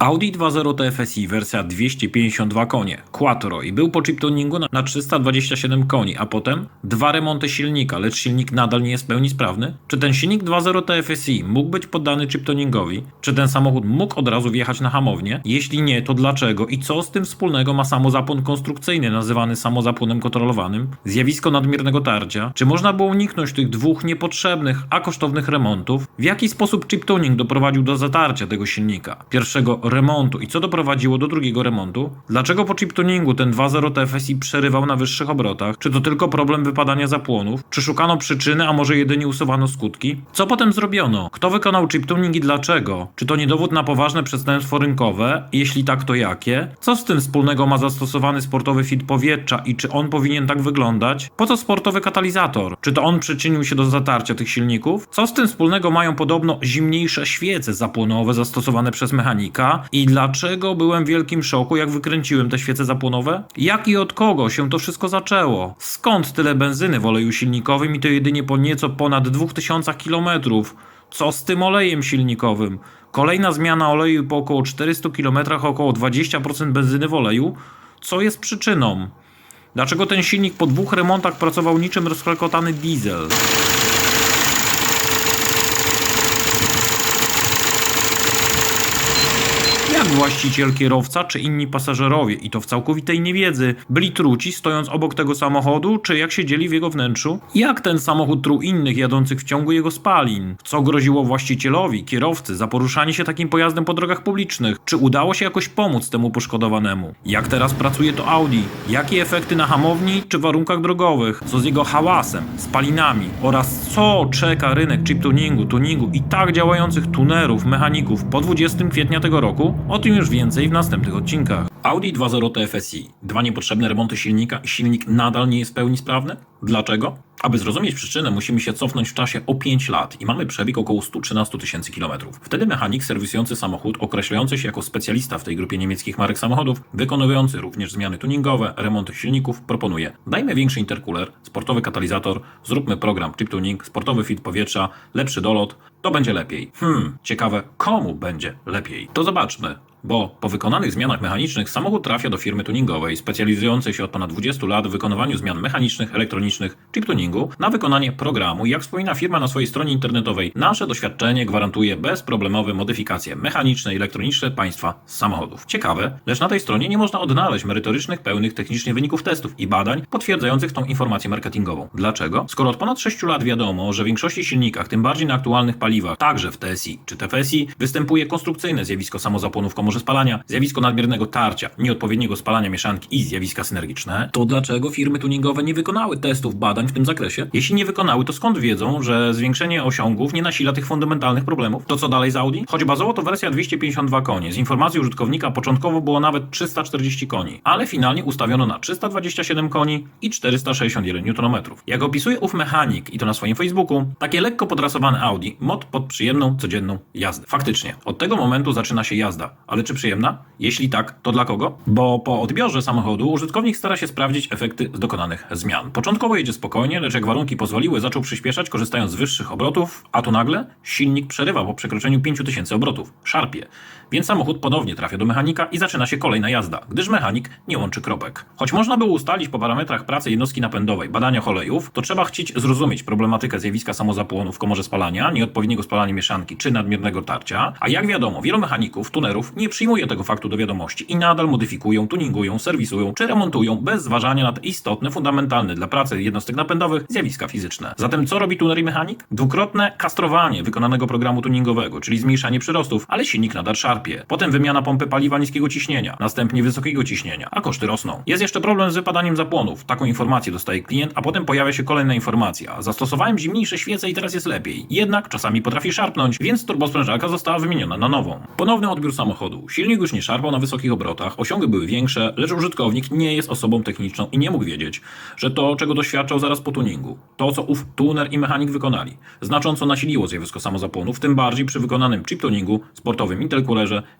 Audi 2.0 TFSI wersja 252 konie, Quattro i był po chip tuningu na, na 327 koni, a potem dwa remonty silnika, lecz silnik nadal nie jest w pełni sprawny? Czy ten silnik 2.0 TFSI mógł być poddany chip tuningowi? Czy ten samochód mógł od razu wjechać na hamownię? Jeśli nie, to dlaczego i co z tym wspólnego ma samozapłon konstrukcyjny nazywany samozapłonem kontrolowanym? Zjawisko nadmiernego tarcia? Czy można było uniknąć tych dwóch niepotrzebnych, a kosztownych remontów? W jaki sposób chip tuning doprowadził do zatarcia tego silnika? Pierwszego remontu i co doprowadziło do drugiego remontu? Dlaczego po chip tuningu ten 2.0 TFSI przerywał na wyższych obrotach? Czy to tylko problem wypadania zapłonów? Czy szukano przyczyny, a może jedynie usuwano skutki? Co potem zrobiono? Kto wykonał chip tuning i dlaczego? Czy to nie dowód na poważne przestępstwo rynkowe? Jeśli tak, to jakie? Co z tym wspólnego ma zastosowany sportowy fit powietrza i czy on powinien tak wyglądać? Po co sportowy katalizator? Czy to on przyczynił się do zatarcia tych silników? Co z tym wspólnego mają podobno zimniejsze świece zapłonowe zastosowane przez mechanika? I dlaczego byłem w wielkim szoku, jak wykręciłem te świece zapłonowe? Jak i od kogo się to wszystko zaczęło? Skąd tyle benzyny w oleju silnikowym i to jedynie po nieco ponad 2000 km? Co z tym olejem silnikowym? Kolejna zmiana oleju po około 400 km, około 20% benzyny w oleju? Co jest przyczyną? Dlaczego ten silnik po dwóch remontach pracował niczym rozklekotany diesel? Właściciel, kierowca czy inni pasażerowie, i to w całkowitej niewiedzy, byli truci stojąc obok tego samochodu, czy jak siedzieli w jego wnętrzu? Jak ten samochód truł innych jadących w ciągu jego spalin? Co groziło właścicielowi, kierowcy za poruszanie się takim pojazdem po drogach publicznych? Czy udało się jakoś pomóc temu poszkodowanemu? Jak teraz pracuje to Audi? Jakie efekty na hamowni czy warunkach drogowych? Co z jego hałasem, spalinami? Oraz co czeka rynek chip tuningu, tuningu i tak działających tunerów, mechaników po 20 kwietnia tego roku? O tym już więcej w następnych odcinkach. Audi 2.0 TFSI. Dwa niepotrzebne remonty silnika i silnik nadal nie jest w pełni sprawny? Dlaczego? Aby zrozumieć przyczynę, musimy się cofnąć w czasie o 5 lat i mamy przebieg około 113 tysięcy kilometrów. Wtedy mechanik serwisujący samochód, określający się jako specjalista w tej grupie niemieckich marek samochodów, wykonujący również zmiany tuningowe, remonty silników, proponuje: dajmy większy intercooler, sportowy katalizator, zróbmy program chip tuning, sportowy fit powietrza, lepszy dolot, to będzie lepiej. Hmm, ciekawe, komu będzie lepiej? To zobaczmy. Bo po wykonanych zmianach mechanicznych samochód trafia do firmy tuningowej specjalizującej się od ponad 20 lat w wykonywaniu zmian mechanicznych, elektronicznych, chip tuningu na wykonanie programu. Jak wspomina firma na swojej stronie internetowej, nasze doświadczenie gwarantuje bezproblemowe modyfikacje mechaniczne i elektroniczne państwa samochodów. Ciekawe, lecz na tej stronie nie można odnaleźć merytorycznych, pełnych technicznie wyników testów i badań potwierdzających tą informację marketingową. Dlaczego? Skoro od ponad 6 lat wiadomo, że w większości silnikach, tym bardziej na aktualnych paliwach, także w TSI czy TFSI, występuje konstrukcyjne zjawisko samozapłonów komorze spalania, zjawisko nadmiernego tarcia, nieodpowiedniego spalania mieszanki i zjawiska synergiczne, to dlaczego firmy tuningowe nie wykonały testów badań w tym zakresie? Jeśli nie wykonały, to skąd wiedzą, że zwiększenie osiągów nie nasila tych fundamentalnych problemów? To co dalej z Audi? Choć bazowo to wersja 252 konie, z informacji użytkownika początkowo było nawet 340 koni, ale finalnie ustawiono na 327 koni i 461 Nm. Jak opisuje ów mechanik i to na swoim Facebooku, takie lekko podrasowane Audi, mod pod przyjemną, codzienną jazdę. Faktycznie, od tego momentu zaczyna się jazda, ale czy przyjemna? Jeśli tak, to dla kogo? Bo po odbiorze samochodu użytkownik stara się sprawdzić efekty dokonanych zmian. Początkowo jedzie spokojnie, lecz jak warunki pozwoliły, zaczął przyspieszać, korzystając z wyższych obrotów, a tu nagle silnik przerywa po przekroczeniu 5000 obrotów. Szarpie. Więc samochód ponownie trafia do mechanika i zaczyna się kolejna jazda, gdyż mechanik nie łączy kropek. Choć można było ustalić po parametrach pracy jednostki napędowej, badania olejów, to trzeba chcieć zrozumieć problematykę zjawiska samozapłonu w komorze spalania, nieodpowiedniego spalania mieszanki czy nadmiernego tarcia, a jak wiadomo, wielu mechaników, tunerów nie przyjmuje tego faktu do wiadomości i nadal modyfikują, tuningują, serwisują czy remontują bez zważania na te istotne, fundamentalne dla pracy jednostek napędowych zjawiska fizyczne. Zatem co robi tuner i mechanik? Dwukrotne kastrowanie wykonanego programu tuningowego, czyli zmniejszanie przyrostów, ale silnik nadal szarpie. Potem wymiana pompy paliwa niskiego ciśnienia, następnie wysokiego ciśnienia, a koszty rosną. Jest jeszcze problem z wypadaniem zapłonów. Taką informację dostaje klient, a potem pojawia się kolejna informacja. Zastosowałem zimniejsze świece i teraz jest lepiej. Jednak czasami potrafi szarpnąć, więc turbosprężarka została wymieniona na nową. Ponowny odbiór samochodu. Silnik już nie szarpał na wysokich obrotach, osiągi były większe, lecz użytkownik nie jest osobą techniczną i nie mógł wiedzieć, że to, czego doświadczał zaraz po tuningu, to co ów tuner i mechanik wykonali, znacząco nasiliło zjawisko samozapłonów, tym bardziej przy wykonanym chip tuningu, sportowym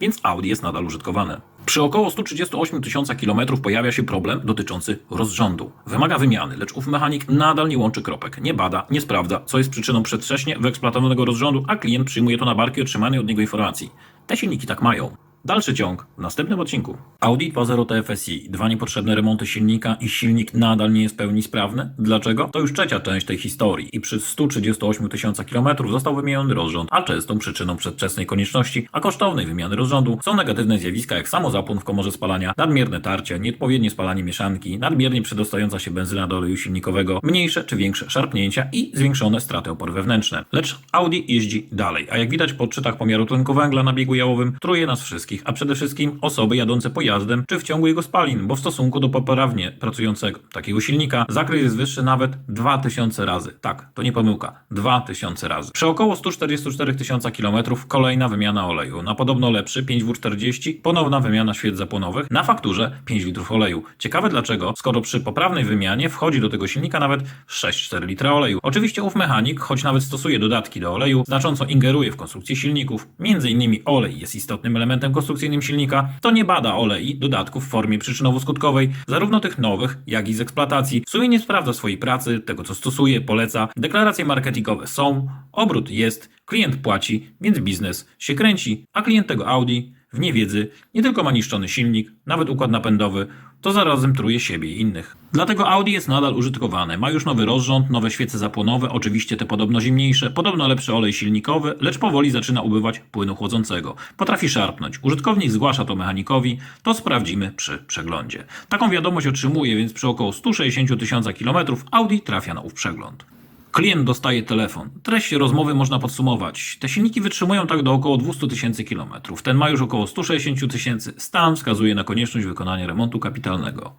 więc Audi jest nadal użytkowane. Przy około 138 tysiąca kilometrów pojawia się problem dotyczący rozrządu. Wymaga wymiany, lecz ów mechanik nadal nie łączy kropek, nie bada, nie sprawdza, co jest przyczyną przedwcześnie wyeksploatowanego rozrządu, a klient przyjmuje to na barki otrzymanej od niego informacji. Te silniki tak mają. Dalszy ciąg w następnym odcinku. Audi 2.0 TFSI, dwa niepotrzebne remonty silnika i silnik nadal nie jest w pełni sprawny. Dlaczego? To już trzecia część tej historii i przy 138 tysiącach kilometrów został wymieniony rozrząd, a częstą przyczyną przedwczesnej konieczności, a kosztownej wymiany rozrządu są negatywne zjawiska jak samozapłon w komorze spalania, nadmierne tarcie, nieodpowiednie spalanie mieszanki, nadmiernie przedostająca się benzyna do oleju silnikowego, mniejsze czy większe szarpnięcia i zwiększone straty opory wewnętrzne. Lecz Audi jeździ dalej, a jak widać po odczytach pomiaru tlenku węgla na biegu jałowym, truje nas wszystkich, a przede wszystkim osoby jadące pojazdem czy w ciągu jego spalin, bo w stosunku do poprawnie pracującego takiego silnika zakres jest wyższy nawet 2000 razy. Tak, to nie pomyłka, 2000 razy. Przy około 144 tysiąca kilometrów kolejna wymiana oleju. Na podobno lepszy 5W40 ponowna wymiana świec zapłonowych, na fakturze 5 litrów oleju. Ciekawe dlaczego, skoro przy poprawnej wymianie wchodzi do tego silnika nawet 6-4 litra oleju. Oczywiście ów mechanik, choć nawet stosuje dodatki do oleju, znacząco ingeruje w konstrukcję silników. Między innymi olej jest istotnym elementem konstrukcyjnym silnika, to nie bada olei, dodatków w formie przyczynowo-skutkowej, zarówno tych nowych, jak i z eksploatacji. W sumie nie sprawdza swojej pracy, tego co stosuje, poleca. Deklaracje marketingowe są, obrót jest, klient płaci, więc biznes się kręci, a klient tego Audi w niewiedzy nie tylko ma niszczony silnik, nawet układ napędowy, to zarazem truje siebie i innych. Dlatego Audi jest nadal użytkowane. Ma już nowy rozrząd, nowe świece zapłonowe, oczywiście te podobno zimniejsze, podobno lepszy olej silnikowy, lecz powoli zaczyna ubywać płynu chłodzącego. Potrafi szarpnąć. Użytkownik zgłasza to mechanikowi, to sprawdzimy przy przeglądzie. Taką wiadomość otrzymuje, więc przy około 160 tysiąca kilometrów Audi trafia na ów przegląd. Klient dostaje telefon. Treść rozmowy można podsumować. Te silniki wytrzymują tak do około 200 tysięcy kilometrów. Ten ma już około 160 tysięcy. Stan wskazuje na konieczność wykonania remontu kapitalnego.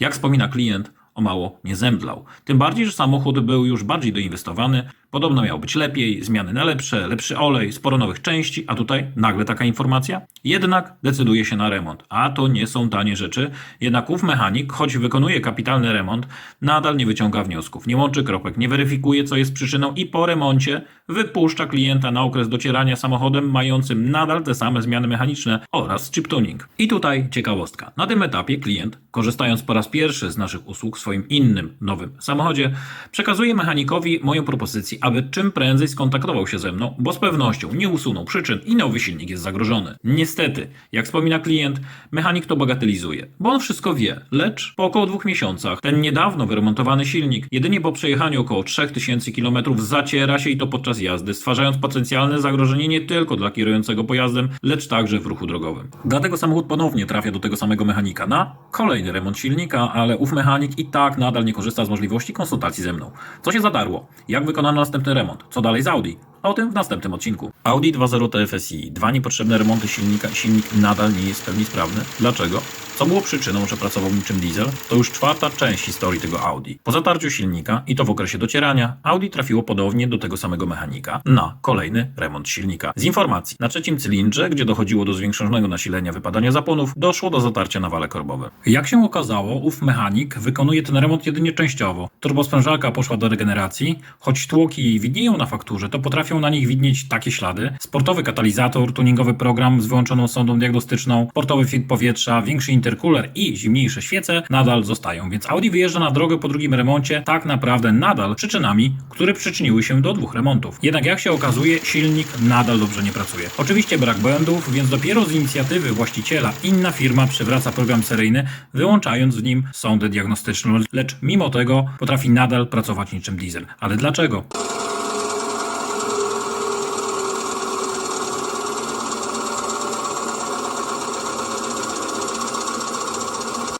Jak wspomina klient, o mało nie zemdlał. Tym bardziej, że samochód był już bardziej doinwestowany. Podobno miał być lepiej, zmiany na lepsze, lepszy olej, sporo nowych części, a tutaj nagle taka informacja. Jednak decyduje się na remont, a to nie są tanie rzeczy. Jednak ów mechanik, choć wykonuje kapitalny remont, nadal nie wyciąga wniosków, nie łączy kropek, nie weryfikuje, co jest przyczyną i po remoncie wypuszcza klienta na okres docierania samochodem mającym nadal te same zmiany mechaniczne oraz chip tuning. I tutaj ciekawostka. Na tym etapie klient, korzystając po raz pierwszy z naszych usług swoim innym, nowym samochodzie, przekazuje mechanikowi moją propozycję, aby czym prędzej skontaktował się ze mną, bo z pewnością nie usunął przyczyn i nowy silnik jest zagrożony. Niestety, jak wspomina klient, mechanik to bagatelizuje, bo on wszystko wie, lecz po około dwóch miesiącach ten niedawno wyremontowany silnik, jedynie po przejechaniu około 3000 km zaciera się i to podczas jazdy, stwarzając potencjalne zagrożenie nie tylko dla kierującego pojazdem, lecz także w ruchu drogowym. Dlatego samochód ponownie trafia do tego samego mechanika na kolejny remont silnika, ale ów mechanik i tak nadal nie korzysta z możliwości konsultacji ze mną. Co się zadarło? Jak wykonano następny remont? Co dalej z Audi? A o tym w następnym odcinku. Audi 2.0 TFSI. Dwa niepotrzebne remonty silnika. Silnik nadal nie jest w pełni sprawny. Dlaczego? Co było przyczyną, że pracował niczym diesel? To już czwarta część historii tego Audi. Po zatarciu silnika i to w okresie docierania, Audi trafiło ponownie do tego samego mechanika na kolejny remont silnika. Z informacji, na trzecim cylindrze, gdzie dochodziło do zwiększonego nasilenia wypadania zaponów, doszło do zatarcia na wale korbowe. Jak się okazało, ów mechanik wykonuje ten remont jedynie częściowo. Turbosprężarka poszła do regeneracji, choć tłoki widnieją na fakturze, to potrafią na nich widnieć takie ślady. Sportowy katalizator, tuningowy program z wyłączoną sondą diagnostyczną, portowy filtr powietrza, większy intercooler i zimniejsze świece nadal zostają, więc Audi wyjeżdża na drogę po drugim remoncie tak naprawdę nadal przyczynami, które przyczyniły się do dwóch remontów. Jednak jak się okazuje, silnik nadal dobrze nie pracuje. Oczywiście brak błędów, więc dopiero z inicjatywy właściciela inna firma przywraca program seryjny, wyłączając w nim sondę diagnostyczną, lecz mimo tego potrafi nadal pracować niczym diesel. Ale dlaczego?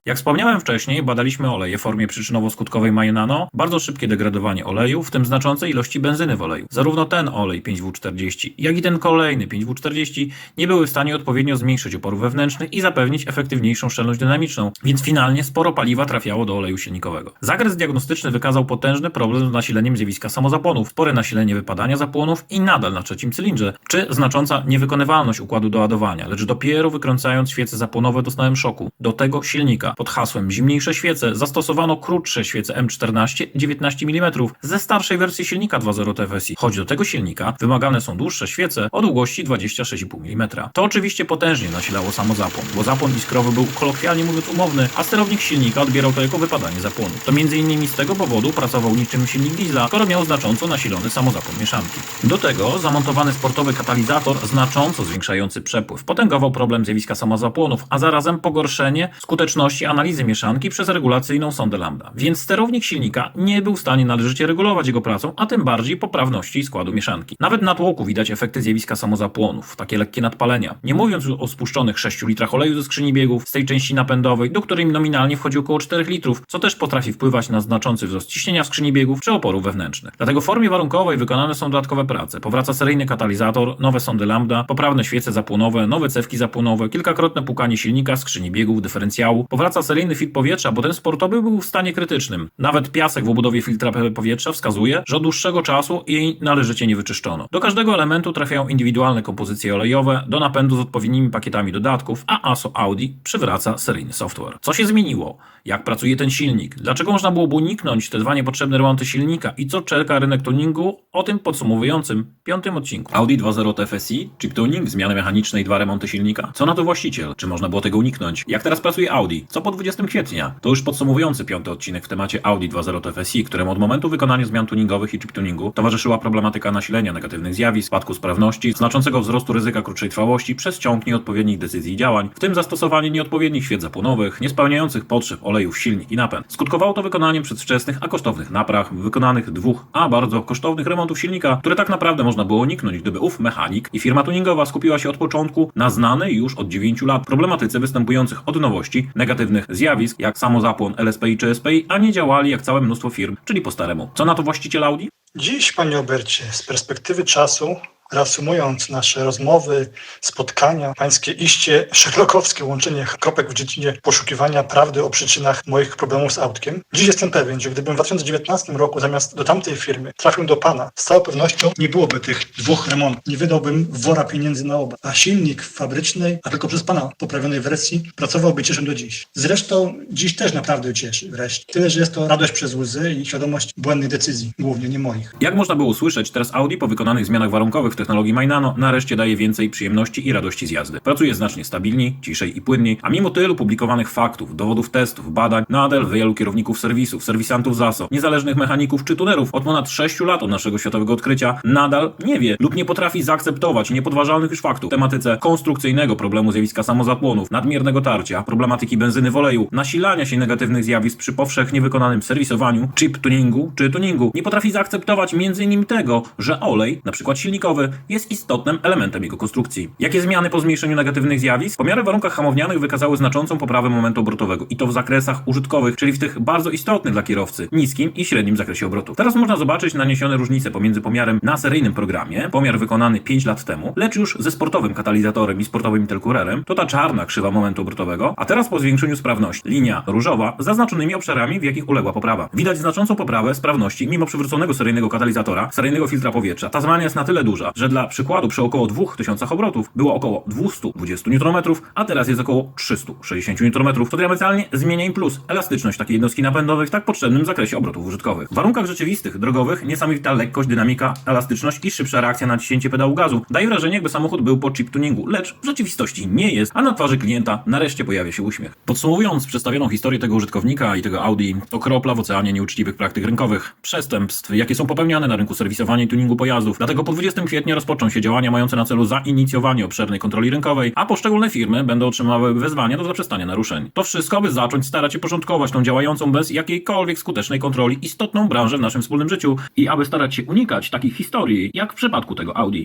Jak wspomniałem wcześniej, badaliśmy oleje w formie przyczynowo-skutkowej Majenano, bardzo szybkie degradowanie oleju, w tym znaczące ilości benzyny w oleju. Zarówno ten olej 5W40, jak i ten kolejny 5W40 nie były w stanie odpowiednio zmniejszyć oporów wewnętrznych i zapewnić efektywniejszą szczelność dynamiczną, więc finalnie sporo paliwa trafiało do oleju silnikowego. Zakres diagnostyczny wykazał potężny problem z nasileniem zjawiska samozapłonów, spore nasilenie wypadania zapłonów i nadal na trzecim cylindrze, czy znacząca niewykonywalność układu do ładowania, lecz dopiero wykręcając świece zapłonowe doznałem szoku. Do tego silnika. Pod hasłem zimniejsze świece zastosowano krótsze świece M14 19 mm ze starszej wersji silnika 2.0 TFSI, choć do tego silnika wymagane są dłuższe świece o długości 26,5 mm. To oczywiście potężnie nasilało samozapłon, bo zapłon iskrowy był kolokwialnie mówiąc umowny, a sterownik silnika odbierał to jako wypadanie zapłonu. To m.in. z tego powodu pracował niczym silnik diesla, skoro miał znacząco nasilony samozapłon mieszanki. Do tego zamontowany sportowy katalizator znacząco zwiększający przepływ potęgował problem zjawiska samozapłonów, a zarazem pogorszenie skuteczności analizy mieszanki przez regulacyjną sondę lambda. Więc sterownik silnika nie był w stanie należycie regulować jego pracą, a tym bardziej poprawności składu mieszanki. Nawet na tłoku widać efekty zjawiska samozapłonów, takie lekkie nadpalenia. Nie mówiąc o spuszczonych 6 litrach oleju ze skrzyni biegów, z tej części napędowej, do której nominalnie wchodzi około 4 litrów, co też potrafi wpływać na znaczący wzrost ciśnienia w skrzyni biegów czy oporu wewnętrznych. Dlatego w formie warunkowej wykonane są dodatkowe prace. Powraca seryjny katalizator, nowe sondy lambda, poprawne świece zapłonowe, nowe cewki zapłonowe, kilkakrotne pukanie silnika, skrzyni biegów, dyferencjału. Powraca seryjny filtr powietrza, bo ten sportowy był w stanie krytycznym. Nawet piasek w obudowie filtra powietrza wskazuje, że od dłuższego czasu jej należycie nie wyczyszczono. Do każdego elementu trafiają indywidualne kompozycje olejowe, do napędu z odpowiednimi pakietami dodatków, a ASO Audi przywraca seryjny software. Co się zmieniło? Jak pracuje ten silnik? Dlaczego można byłoby uniknąć te dwa niepotrzebne remonty silnika? I co czeka rynek tuningu? O tym podsumowującym piątym odcinku. Audi 2.0 TFSI, chip tuning, zmiany mechaniczne i dwa remonty silnika. Co na to właściciel? Czy można było tego uniknąć? Jak teraz pracuje Audi? Co po 20 kwietnia? To już podsumowujący piąty odcinek w temacie Audi 2.0 TFSI, któremu od momentu wykonania zmian tuningowych i chip tuningu towarzyszyła problematyka nasilenia negatywnych zjawisk, spadku sprawności, znaczącego wzrostu ryzyka krótszej trwałości przez ciąg nieodpowiednich decyzji i działań, w tym zastosowanie nieodpowiednich świec zapłonowych, niespełniających potrzeb olejów silnik i napęd. Skutkowało to wykonaniem przedwczesnych, a kosztownych napraw, wykonanych dwóch, a bardzo kosztownych remontów silnika, które tak naprawdę można było uniknąć, gdyby ów mechanik i firma tuningowa skupiła się od początku na znanej już od 9 lat problematyce występujących od nowości negatywnych zjawisk, jak samozapłon LSPI czy SPI, a nie działali jak całe mnóstwo firm, czyli po staremu. Co na to właściciel Audi? Dziś, panie Obercie, z perspektywy czasu, reasumując nasze rozmowy, spotkania, pańskie iście szerokowskie łączenie kropek w dziedzinie poszukiwania prawdy o przyczynach moich problemów z autkiem, dziś jestem pewien, że gdybym w 2019 roku zamiast do tamtej firmy trafił do pana, z całą pewnością nie byłoby tych dwóch remontów. Nie wydałbym wora pieniędzy na oba. A silnik w fabrycznej, a tylko przez pana poprawionej wersji, pracowałby cieszą do dziś. Zresztą dziś też naprawdę cieszy wreszcie. Tyle, że jest to radość przez łzy i świadomość błędnych decyzji, głównie nie moich. Jak można było usłyszeć, teraz Audi po wykonanych zmianach warunkowych technologii Mainano nareszcie daje więcej przyjemności i radości z jazdy. Pracuje znacznie stabilniej, ciszej i płynniej, a mimo tylu publikowanych faktów, dowodów testów, badań, nadal wielu kierowników serwisów, serwisantów ZASO, niezależnych mechaników czy tunerów od ponad 6 lat od naszego światowego odkrycia nadal nie wie lub nie potrafi zaakceptować niepodważalnych już faktów w tematyce konstrukcyjnego problemu zjawiska samozapłonów, nadmiernego tarcia, problematyki benzyny w oleju, nasilania się negatywnych zjawisk przy powszechnie wykonanym serwisowaniu, chip tuningu czy tuningu. Nie potrafi zaakceptować m.in. tego, że olej, przykład silnikowy, jest istotnym elementem jego konstrukcji. Jakie zmiany po zmniejszeniu negatywnych zjawisk? Pomiary w warunkach hamownianych wykazały znaczącą poprawę momentu obrotowego i to w zakresach użytkowych, czyli w tych bardzo istotnych dla kierowcy, niskim i średnim zakresie obrotów. Teraz można zobaczyć naniesione różnice pomiędzy pomiarem na seryjnym programie, pomiar wykonany 5 lat temu, lecz już ze sportowym katalizatorem i sportowym intercoolerem, to ta czarna krzywa momentu obrotowego, a teraz po zwiększeniu sprawności, linia różowa zaznaczonymi obszarami, w jakich uległa poprawa. Widać znaczącą poprawę sprawności mimo przywróconego seryjnego katalizatora, seryjnego filtra powietrza. Ta zmiana jest na tyle duża, że dla przykładu przy około 2000 obrotów było około 220 Nm, a teraz jest około 360 Nm, co diametralnie zmienia im plus elastyczność takiej jednostki napędowej w tak potrzebnym zakresie obrotów użytkowych. W warunkach rzeczywistych, drogowych, niesamowita lekkość, dynamika, elastyczność i szybsza reakcja na ciśnięcie pedału gazu daje wrażenie, jakby samochód był po chip tuningu, lecz w rzeczywistości nie jest, a na twarzy klienta nareszcie pojawia się uśmiech. Podsumowując przedstawioną historię tego użytkownika i tego Audi, to kropla w oceanie nieuczciwych praktyk rynkowych, przestępstw, jakie są popełniane na rynku serwisowania i tuningu pojazdów. Dlatego po 20 kwietnia rozpoczną się działania mające na celu zainicjowanie obszernej kontroli rynkowej, a poszczególne firmy będą otrzymywały wezwania do zaprzestania naruszeń. To wszystko, by zacząć starać się porządkować tą działającą bez jakiejkolwiek skutecznej kontroli istotną branżę w naszym wspólnym życiu i aby starać się unikać takich historii, jak w przypadku tego Audi.